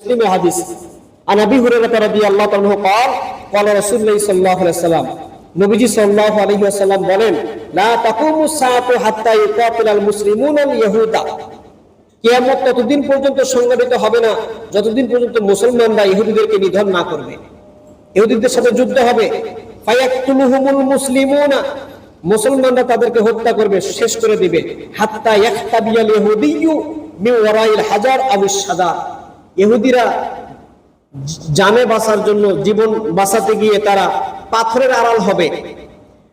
مسلم حديث عن ابي هريره رضي الله عنه قال قال رسول الله صلى الله عليه وسلم নবীজি সাল্লাল্লাহু আলাইহি ওয়াসাল্লাম বলেন লা তাকুমু সাআতু হাত্তা ইউকাতিলাল মুসলিমুনা আল ইয়াহুদা কিয়ামত ততদিন পর্যন্ত সংগঠিত হবে না যতদিন পর্যন্ত মুসলমানরা ইহুদিদেরকে নিধন না করবে ইহুদিদের সাথে যুদ্ধ হবে ফায়াকতুলুহুমুল মুসলিমুনা মুসলমানরা তাদেরকে হত্যা করবে শেষ করে দিবে হাত্তা ইয়াখতাবিয়াল ইহুদিয়্যু মিন ওয়ারাইল হাজার আবিস সাদা ইহুদিরা জানে বাঁচার জন্য জীবন বাঁচাতে গিয়ে তারা পাথরের আড়াল হবে,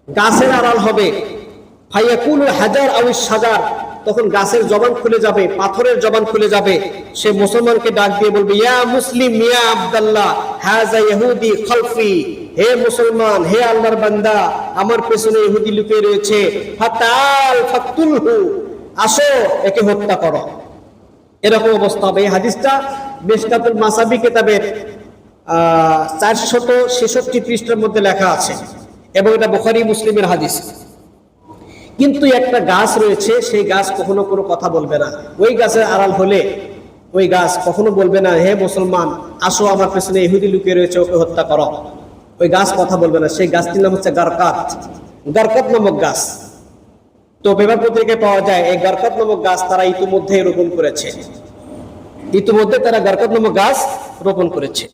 গাছের আড়াল হবে। ফাইয়াকুল হাজার আউস সাজার তখন গাছের জবান খুলে যাবে, পাথরের জবান খুলে যাবে। সে মুসলমানকে ডাক দিয়ে বলবে, ইয়া মুসলিম মিয়া আব্দাল্লাহ হাজা ইহুদি খলফি। হে মুসলমান, হে আল্লাহর বান্দা, আমার পেছনে ইহুদি লুকিয়ে রয়েছে। ফাতাল ফাতুলহু আসো, একে হত্যা করো। এরকম অবস্থা হবে এই হাদিসটা। মেশকাতুল মাসাবি কেতাবের চারশত ছেষট্টি পৃষ্ঠার মধ্যে লেখা আছে, এবং এটা বুখারি মুসলিমের হাদিস। কিন্তু একটা গাছ রয়েছে, সেই গাছ কখনো কোনো কথা বলবে না। ওই গাছের আড়াল হলে ওই গাছ কখনো বলবে না, হে মুসলমান, আসো আমার পেছনে, ইহুদি লুকিয়ে রয়েছে, ওকে হত্যা করো। ওই গাছ কথা বলবে না। সেই গাছটির নাম হচ্ছে গারকাত। গারকাত নামক গাছ। তো পেপার পত্রিকায় পাওয়া যায়, এই গারকাত নামক গাছ তারা ইতিমধ্যে রোপণ করেছে। ইতিমধ্যে তারা গারকত নামক গাছ রোপণ করেছে।